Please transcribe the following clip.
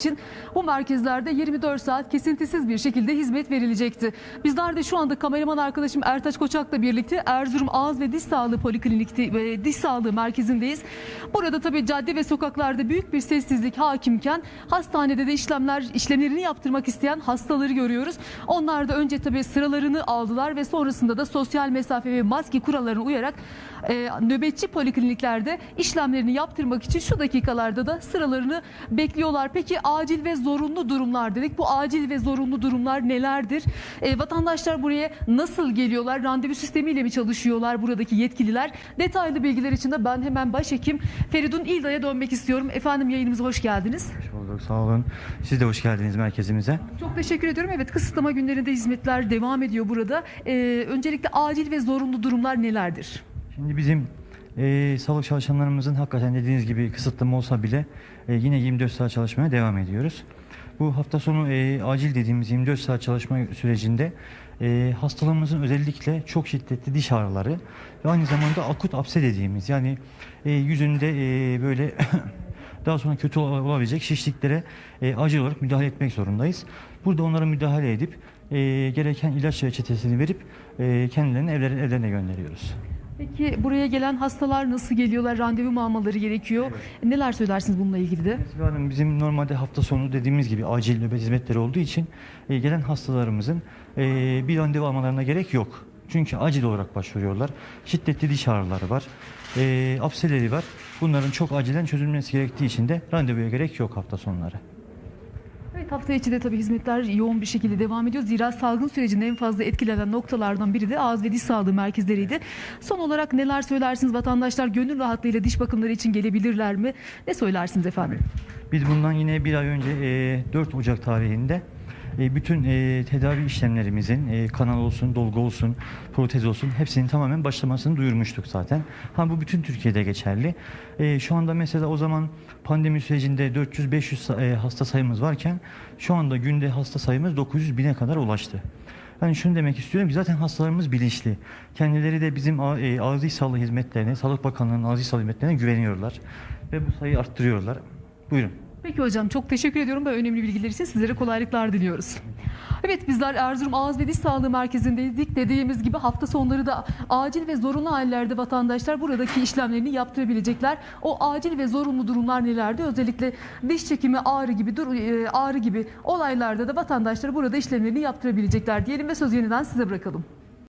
için bu merkezlerde 24 saat kesintisiz bir şekilde hizmet verilecekti. Bizler de şu anda kameraman arkadaşım Ertaç Koçak'la birlikte Erzurum Ağız ve Diş Sağlığı Poliklinik'te ve Diş Sağlığı Merkezi'ndeyiz. Burada tabii cadde ve sokaklarda büyük bir sessizlik hakimken hastanede de işlemler işlemlerini yaptırmak isteyen hastaları görüyoruz. Onlar da önce tabii sıralarını aldılar ve sonrasında da sosyal mesafe ve maske kurallarına uyarak e, nöbetçi polikliniklerde işlemlerini yaptırmak için şu dakikalarda da sıralarını bekliyorlar. Peki acil ve zorunlu durumlar dedik. Bu acil ve zorunlu durumlar nelerdir? E, vatandaşlar buraya nasıl geliyorlar? Randevu sistemiyle mi çalışıyorlar buradaki yetkililer? Detaylı bilgiler için de ben hemen başhekim Feridun İlda'ya dönmek istiyorum. Efendim yayınımıza hoş geldiniz. Hoş bulduk, sağ olun. Siz de hoş geldiniz merkezimize. Çok teşekkür ediyorum. Evet kısıtlama günlerinde hizmetler devam ediyor burada. E, öncelikle acil ve zorunlu durumlar nelerdir? Şimdi bizim e, sağlık çalışanlarımızın hakikaten dediğiniz gibi kısıtlama olsa bile e, yine 24 saat çalışmaya devam ediyoruz. Bu hafta sonu e, acil dediğimiz 24 saat çalışma sürecinde e, hastalığımızın özellikle çok şiddetli diş ağrıları ve aynı zamanda akut apse dediğimiz yani e, yüzünde e, böyle daha sonra kötü ol- olabilecek şişliklere e, acil olarak müdahale etmek zorundayız. Burada onlara müdahale edip e, gereken ilaç reçetesini verip e, kendilerini evlerine, evlerine gönderiyoruz. Peki buraya gelen hastalar nasıl geliyorlar? Randevu mu almaları gerekiyor? Neler söylersiniz bununla ilgili de? Esra Hanım bizim normalde hafta sonu dediğimiz gibi acil nöbet hizmetleri olduğu için e, gelen hastalarımızın e, bir randevu almalarına gerek yok. Çünkü acil olarak başvuruyorlar. Şiddetli diş ağrıları var. E, apseleri var. Bunların çok acilen çözülmesi gerektiği için de randevuya gerek yok hafta sonları. Hafta içi de tabii hizmetler yoğun bir şekilde devam ediyor. Zira salgın sürecinde en fazla etkilenen noktalardan biri de ağız ve diş sağlığı merkezleriydi. Son olarak neler söylersiniz? Vatandaşlar gönül rahatlığıyla diş bakımları için gelebilirler mi? Ne söylersiniz efendim? Biz bundan yine bir ay önce e, 4 Ocak tarihinde e, bütün e, tedavi işlemlerimizin e, kanal olsun, dolgu olsun, protez olsun hepsinin tamamen başlamasını duyurmuştuk zaten. Ha bu bütün Türkiye'de geçerli. Şu anda mesela o zaman pandemi sürecinde 400-500 sa- e, hasta sayımız varken şu anda günde hasta sayımız 900 bine kadar ulaştı. Ben şunu demek istiyorum ki zaten hastalarımız bilinçli. Kendileri de bizim a- ağız diş sağlığı hizmetlerine, Sağlık Bakanlığı'nın diş sağlığı hizmetlerine güveniyorlar. Ve bu sayıyı arttırıyorlar. Buyurun. Peki hocam çok teşekkür ediyorum. Böyle önemli bilgiler için sizlere kolaylıklar diliyoruz. Evet bizler Erzurum Ağız ve Diş Sağlığı Merkezi'ndeydik. Dediğimiz gibi hafta sonları da acil ve zorunlu hallerde vatandaşlar buradaki işlemlerini yaptırabilecekler. O acil ve zorunlu durumlar nelerdi? Özellikle diş çekimi ağrı gibi dur, e, ağrı gibi olaylarda da vatandaşlar burada işlemlerini yaptırabilecekler diyelim ve söz yeniden size bırakalım.